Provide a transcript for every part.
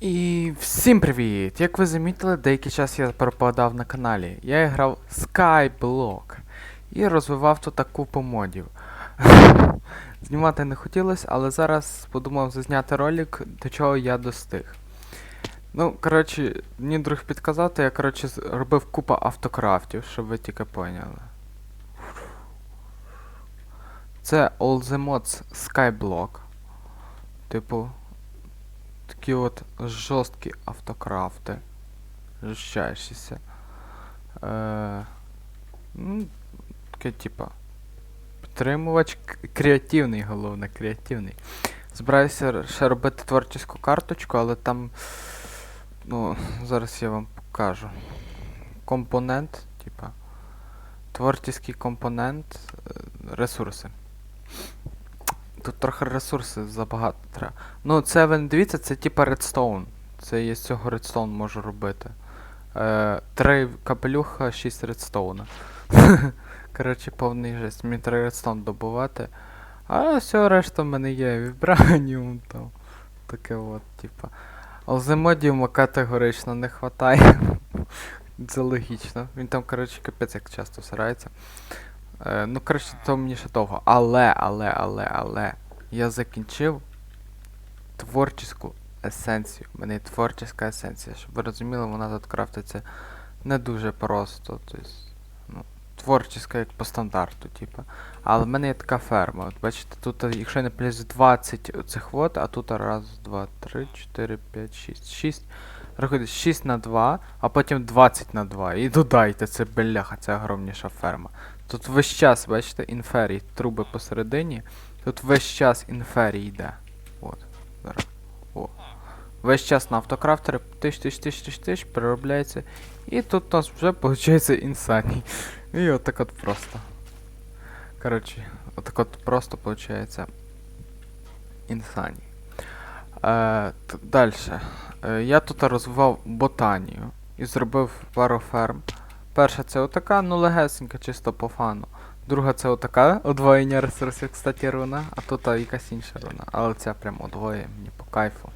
І всім привіт! Як ви замітили, деякий час я пропадав на каналі. Я грав Skyblock і розвивав тут таку модів. Знімати не хотілося, але зараз подумав зазняти ролик, до чого я достиг. Ну, коротше, мені друг підказав, то я, коротше, робив купа автокрафтів, щоб ви тільки поняли. Це All the Mods Skyblock. Типу, такі от жорсткі автокрафти. Жорстчайшіся. Е, ну, таке, типа. Підтримувач креативний, головне, креативний. Збираюся ще робити творчіську карточку, але там. Ну, зараз я вам покажу. Компонент, типа. Творчіський компонент, е, ресурси. Тут трохи ресурси забагато треба. Ну, це ви не дивіться, це типа редстоун. Це я з цього редстоун можу робити. Е, три капелюха, шість редстоуна. Коротше, повний жесть. Мені треба редстоун добувати. А все, решта в мене є. Вібраніум там. Таке от, типа. Алземодіума категорично не хватає. Це логічно. Він там, коротше, капець як часто сирається. Е, ну, коротше, то мені ще довго. Але, але, але, але. Я закінчив творчіську есенцію. У мене є творчіська есенція. Щоб ви розуміли, вона тут крафтиться не дуже просто. Тобто, ну, творчіська як по стандарту, типа. Але в мене є така ферма. От бачите, тут, якщо я не плюс 20 цих вот, а тут раз, два, три, чотири, п'ять, шість. Шість. Рахуйте, 6 на 2, а потім 20 на 2. І додайте, це бляха, це огромніша ферма. Тут весь час, бачите, інферій, труби посередині. Тут весь час інферій йде. От. Зараз. О. Весь час на автокрафтери тиш тиш тиш тиш тиш переробляється. І тут у нас вже виходить інсаній. І отак от просто. Коротше, отак от просто виходить інсаній. Е, Далі. Е, я тут розвивав ботанію і зробив пару ферм. Перша це отака, ну легесенька, чисто по фану. Друга це отака, одвоєння ресурсів, кстати, руна, а тут якась інша руна. Але ця прям одвоє, мені по кайфу.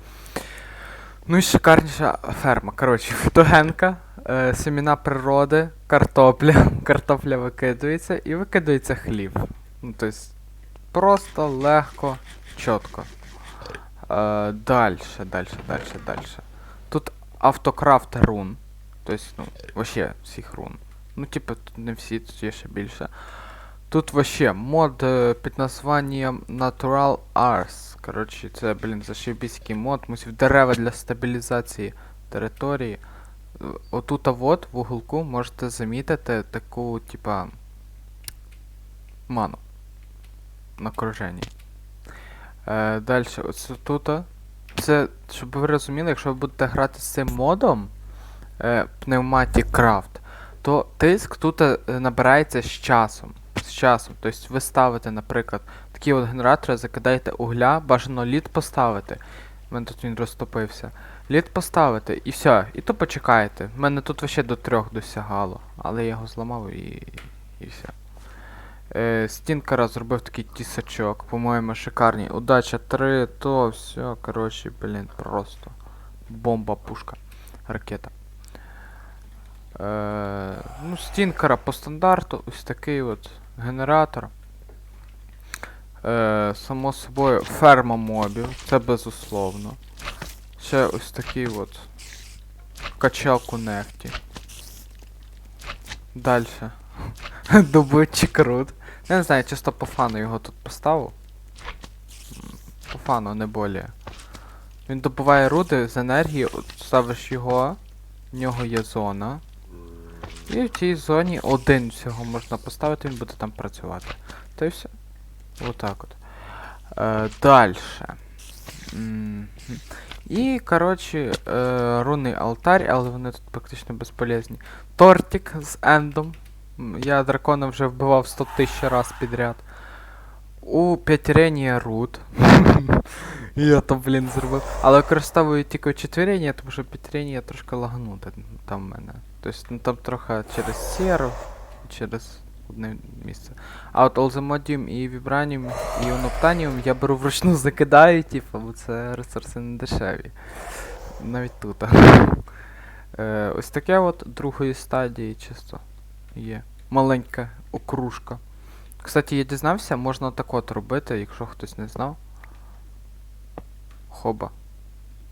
Ну і шикарніша ферма. Коротше, фотогенка, е, семіна природи, картопля. Картопля викидується і викидується хліб. Ну, тобто, просто, легко, чітко. Е, дальше, дальше, дальше, дальше. Тут автокрафт рун. Тобто, ну, вообще всіх рун. Ну, типу, тут не всі, тут є ще більше. Тут вообще мод е, під названням Natural Ars. Коротше, це, блін, зашибіський мод. Мусив дерева для стабілізації території. Отут, вот в уголку можете замітити таку, типа. Ману. На окруженні. Е, далі, ось тут. Це, щоб ви розуміли, якщо ви будете грати з цим модом е, Pneumatic Craft, то тиск тут е, набирається з часом. З часом. Тобто ви ставите, наприклад, такі от генератори, закидаєте угля, бажано лід поставити. У мене тут він розтопився. Лід поставити і все. І то почекаєте. У мене тут ще до трьох досягало, але я його зламав і. і все. Е, Стінкера зробив такий тісачок, по-моєму, шикарний. Удача 3, то все, коротше, блін, просто. Бомба, пушка, ракета. Е, ну, стінкера по стандарту, ось такий от генератор. Е, само собою, ферма мобів, це безусловно. Ще ось такий от качалку нефті. Дальше. Добутчик руд. Я не знаю, чисто по фану його тут поставив. По фану, не более. Він добуває руди з енергії, от ставиш його, в нього є зона. І в цій зоні один всього можна поставити, він буде там працювати. Та й все. Отак от. Е, Далі. І, коротше, е, рунний алтарь, але вони тут практично безполезні. Тортик з ендом. Я дракона вже вбивав 100 тисяч раз підряд. У п'ятирення руд. Я то, блін, зробив. Але використовую тільки четвірення, тому що п'ятирення трошки лагнуте там в мене. Тобто ну, там трохи через сіру, через одне місце. А от Олземодіум і Вібраніум і Оноптаніум я беру вручну закидаю, типу, бо це ресурси не дешеві. навіть тут. Е, ось таке от другої стадії чисто є. Маленька окружка. Кстати, я дізнався, можна так от робити, якщо хтось не знав. Хоба.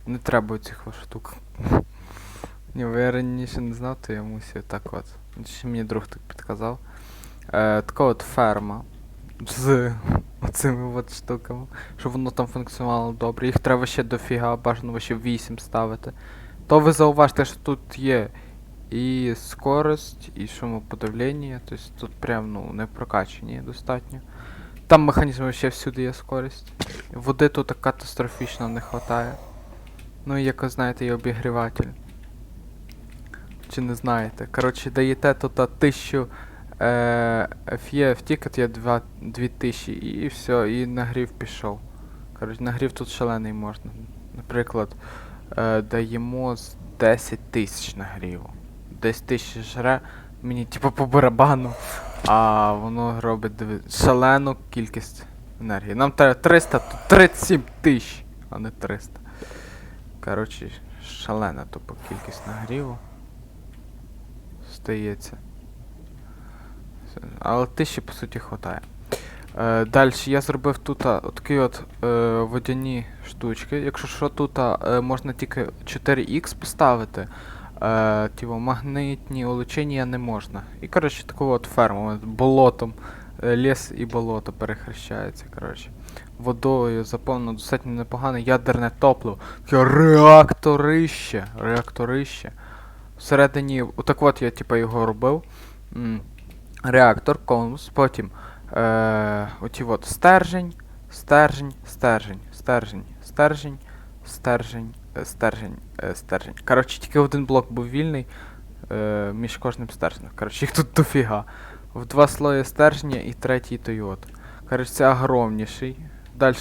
Не треба цих штук. Ні, я раніше не знав, то я мусив так от. Ще мені друг так підказав. Е, така от ферма з оцими от штуками, щоб воно там функціонувало добре. Їх треба ще дофіга, бажано ще 8 ставити. То ви зауважте, що тут є і скорость, і шумоподавлення, тобто тут прям ну, не прокачані достатньо. Там механізмів ще всюди є скорість. Води тут катастрофічно не вистачає. Ну і як ви знаєте, є обігріватель. Чи не знаєте? Коротше, даєте тут 1000 е, FE, в тікет є 2000 і, і все, і нагрів пішов. Коротше, нагрів тут шалений можна. Наприклад, е, даємо 10 тисяч нагріву. 10 тисяч жре, мені типу по барабану, а воно робить диви- шалену кількість енергії. Нам треба 300, тут 37 тисяч, а не 300. Коротше, шалена тупо кількість нагріву. Стається. Але тисячі по суті хватає. Е, Далі я зробив тут такі от е, водяні штучки. Якщо що, тут е, можна тільки 4х поставити. Е, типу, магнитні улучшення не можна. І коротше таку от ферму болотом. е, Ліс і болото перехрещається. коротше. Водою заповнено достатньо непогане ядерне топливо. Таке реакторище. Реакторище. Всередині, отак от я типу його робив. Реактор, конус, потім е, оті от стержень, стержень, стержень, стержень, стержень, стержень, стержень, е, стержень. Коротше, тільки один блок був вільний е, між кожним стержнем. Коротше, їх тут дофіга. В два слої стержня і третій Тойот. Коротше, це огромніший. Далі.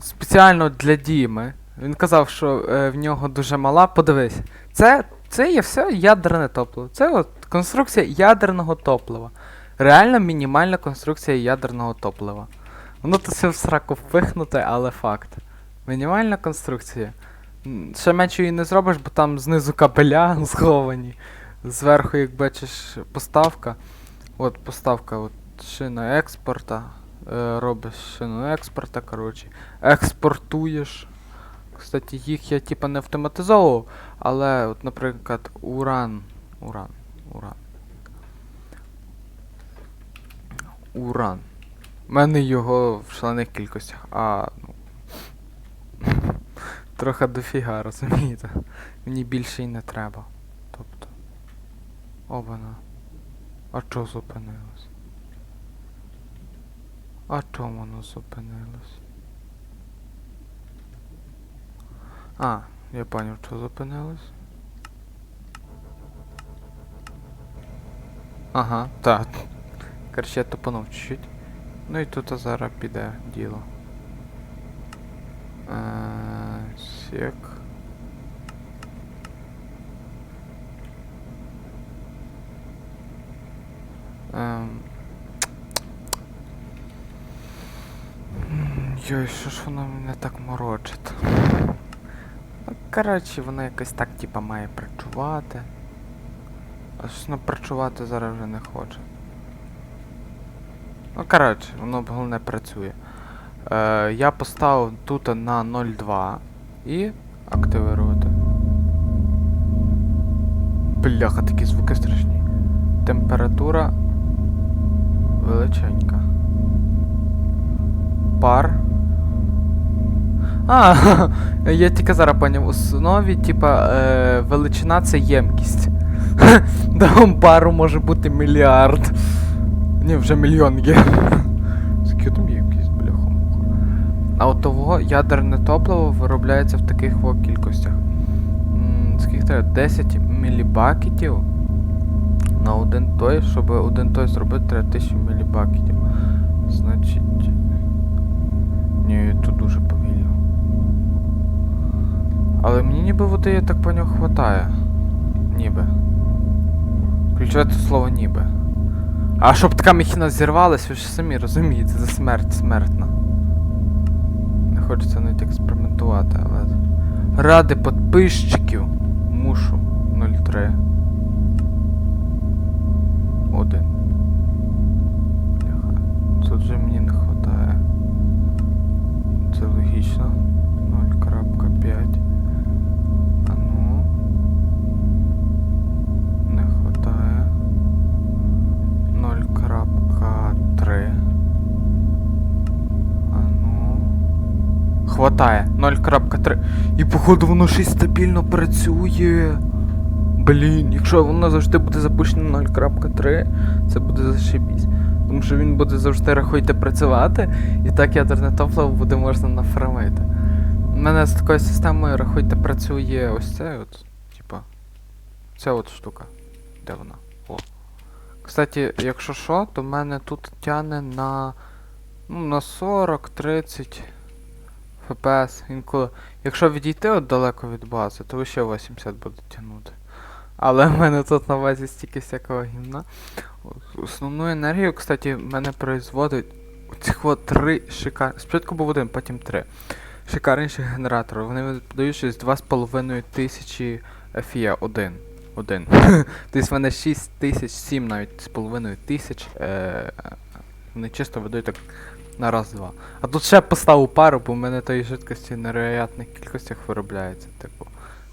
Спеціально для Діми. Він казав, що е, в нього дуже мала. Подивись, це, це є все ядерне топливо. Це от конструкція ядерного топлива. Реально мінімальна конструкція ядерного топлива. Воно то все в сраку впихнуте, але факт. Мінімальна конструкція. Ще менше її не зробиш, бо там знизу кабеля сховані. Зверху, як бачиш, поставка. От поставка, от шина експорта. Е, робиш шину експорта, коротше. Експортуєш. Кстати, їх я типа не автоматизовував, але, от, наприклад, уран. Уран. Уран. Уран. У мене його в шалених кількостях, а ну. Трохи дофіга, розумієте? Мені більше й не треба. Тобто. Обана. А чо зупинилось? А чому воно зупинилось? А, я поняв, що зупинилось. Ага, так. Короче, я тупанув чуть-чуть. Ну і тут зараз піде діло. Е, Сек. Ем. Йой, що ж воно мене так морочить? Ну, коротше, воно якось так, типа, має працювати. А щось воно працювати зараз вже не хоче. Ну, коротше, воно головне працює. Е, я поставив тут на 0.2 і активувати. Бляха, такі звуки страшні. Температура величенька. Пар. А, я тільки зараз поняв, у основі, типа, е, величина це ємкість. Там пару може бути мільярд. Ні, вже мільйон є. А от того ядерне топливо виробляється в таких во кількостях. Скільки треба? 10 мілібакетів на один той, щоб один той зробити, треба 1000 мілібакетів. Значить. Ні, тут дуже повільно. Але мені ніби води, я так поняв, хватає. Ніби. Ключове це слово ніби. А щоб така махіна зірвалась, ви ж самі розумієте, це смерть смертна. Хочеться навіть експериментувати, але. Ради подписчиків мушу 03. Один. Тут же мені не вистачає. Це логічно. Хватає. 0.3. І походу воно й стабільно працює. Блін, якщо воно завжди буде запущено 0.3, це буде зашибісь. Тому що він буде завжди рахуйте працювати, і так ядерне топливо буде можна нафармити. У мене з такою системою рахуйте працює ось це от, типа. Ця от штука. Де вона? О. Кстати, якщо що, то в мене тут тяне на. Ну, на 40-30 FPS інколи. Якщо відійти от далеко від бази, то ще 80 буде тягнути. Але в мене тут на базі стільки всякого гімна. Основну енергію, кстати, в мене производить от три шикар... Спочатку був один, потім три. Шикарніші генератори. Вони видають щось 2,5 тисячі FIA. Один. Один. тобто в мене 6 тисяч, 7 навіть з половиною тисяч. Е... Вони чисто видають так на раз-два. А тут ще поставив пару, бо в мене тої жидкості в нереятних кількостях виробляється. Типу.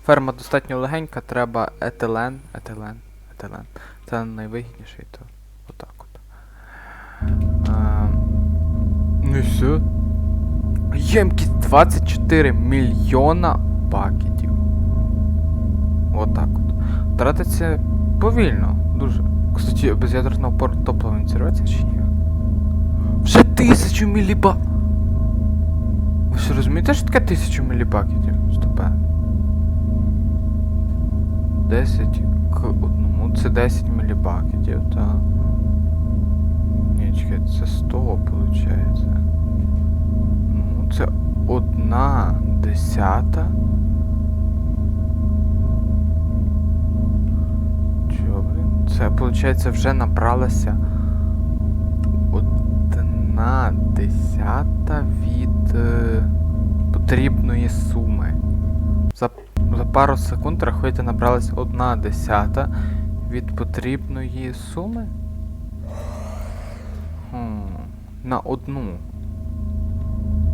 Ферма достатньо легенька, треба етилен. Етилен. Етилен. Це найвигідніший, то отак от. Ну і все. Ємкість 24 мільйона пакетів. Отак от. Тратиться повільно, дуже. Кстати, без ядерного топлива він зірветься чи ні? Тисячу міліба. Ви що розумієте, що таке тисячу мілібакетів? Стопе. 10 к одному. Це 10 мілібакетів, так. Ні, чекай, це 100 виходить. Ну, це одна десята. Чого, блін? Це, виходить, вже набралося одна десята від е, потрібної суми. За, за пару секунд, рахуйте, набралась одна десята від потрібної суми? Хм, на одну.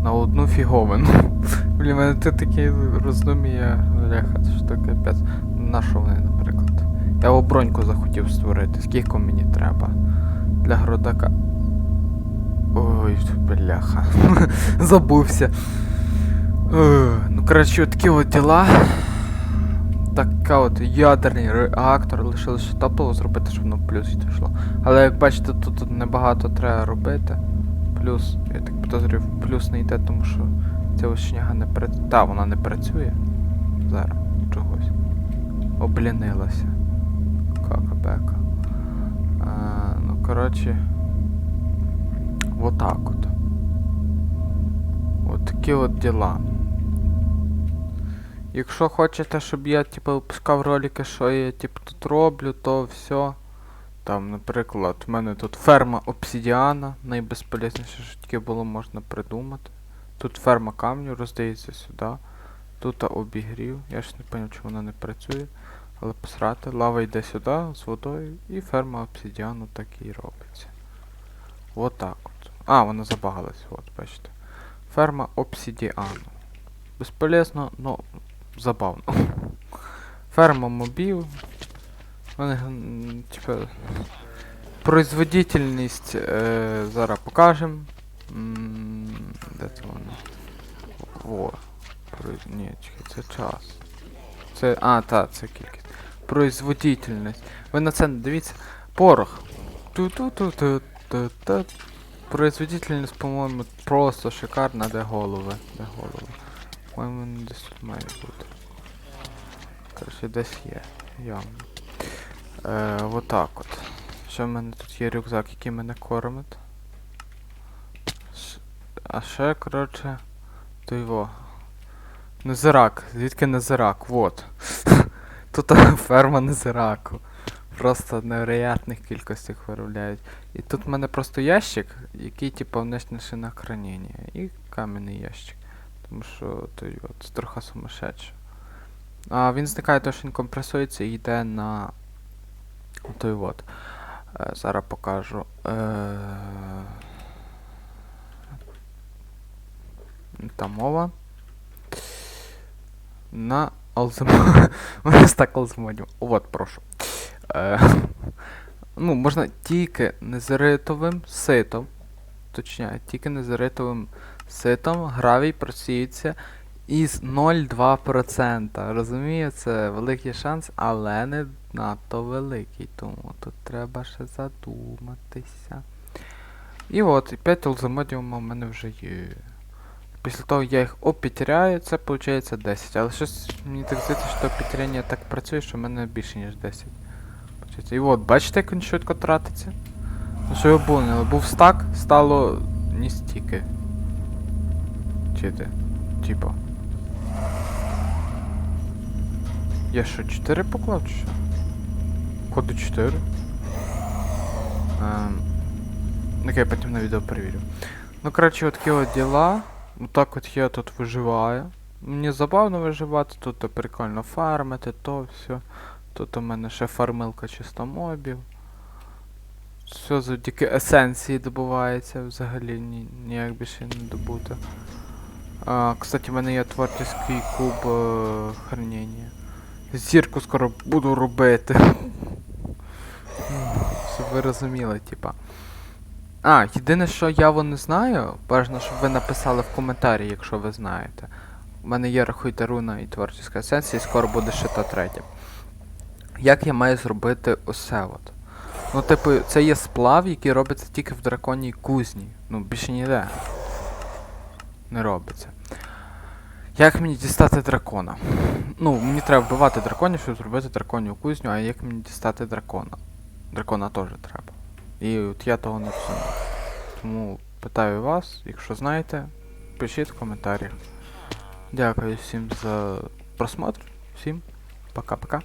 На одну фіговину. Блін, мене ти такий розуміє, бляха, це таке капець. На що вони, наприклад? Я оброньку захотів створити. Скільки мені треба? Для гродака. Ой, бляха. Забувся. Ну, коротше, такі от діла. Така от ядерний реактор, лише топливо зробити, щоб воно плюс йшло. Але як бачите, тут, небагато треба робити. Плюс, я так підозрюю, плюс не йде, тому що ця ось шняга не працює. Та, вона не працює. Зараз чогось. Облінилася. Кака-бека. Ну, коротше. Вот так от. От такі от діла. Якщо хочете, щоб я типу випускав ролики, що я типу тут роблю, то все. Там, наприклад, в мене тут ферма обсидіана, найбезполезніше, що таке було можна придумати. Тут ферма камню роздається сюди. Тут обігрів. Я ж не зрозумів, чому вона не працює. Але посрати. Лава йде сюди з водою і ферма обсидіану так і робиться. Вот так от. А, вона забагалась, от, бачите. Ферма обсидіану. Безполезно, но забавно. Ферма мобів. Вони, типа, производительність е, зараз покажемо. Де це воно? Во. Ні, чекай, це час. Це. А, та, це кількість. Производительність. Ви на це дивіться. Порох. Ту-ту-ту-ту-ту-ту. Производительність, по-моєму, просто шикарна, де голови. Де голови. По-моєму, десь тут має бути. Короче, десь є. Явно. Е, отак от. Ще в мене тут є рюкзак, який мене кормить. А ще, коротше, то його. Незирак. Звідки незирак? Вот. Тут ферма незираку. Просто невероятних кількостях виробляють. І тут в мене просто ящик, який типу внешне на хранення. І кам'яний ящик. Тому що той от трохи сумасшедше. А він зникає, тому що він компресується і йде на той от. Е, зараз покажу. Е, та мова. На алземоді. Мене так алземодів. От, прошу. Е, ну, можна тільки незеритовим ситом. Точніше, тільки незеритовим ситом гравій просіюється із 0,2%. Розумію, це великий шанс, але не надто великий, тому тут треба ще задуматися. І от, і 5 алземодіумів у мене вже є. Після того я їх опітеряю, це виходить 10. Але щось мені так здається, що опітеряння так працює, що в мене більше, ніж 10. І от, бачите, як він швидко тратиться? Ну що його було, був стак, стало не стільки. Чи ти? Типа. Я що, 4 поклав чи що? Ходу 4. Ем, так я потім на відео перевірю. Ну, коротше, от такі от діла. Отак от я тут виживаю. Мені забавно виживати, тут прикольно фармити, то все. Тут у мене ще фармилка чисто мобів. Все завдяки есенції добувається, взагалі ні, ніяк більше не добути. А, кстати, в мене є творчий куб е, хранення. Зірку скоро буду робити. Щоб ви розуміли, типа. А, єдине, що я не знаю, бажано, щоб ви написали в коментарі, якщо ви знаєте. У мене є рахуйте руна і творчіська есенція, скоро буде ще та третя. Як я маю зробити усе от? Ну, типу, це є сплав, який робиться тільки в драконій кузні. Ну, більше ніде. Не робиться. Як мені дістати дракона? Ну, мені треба вбивати драконів, щоб зробити драконю кузню, а як мені дістати дракона? Дракона теж треба. І от я того не всуну. Тому питаю вас, якщо знаєте, пишіть в коментарях. Дякую всім за просмотр. Всім пока-пока.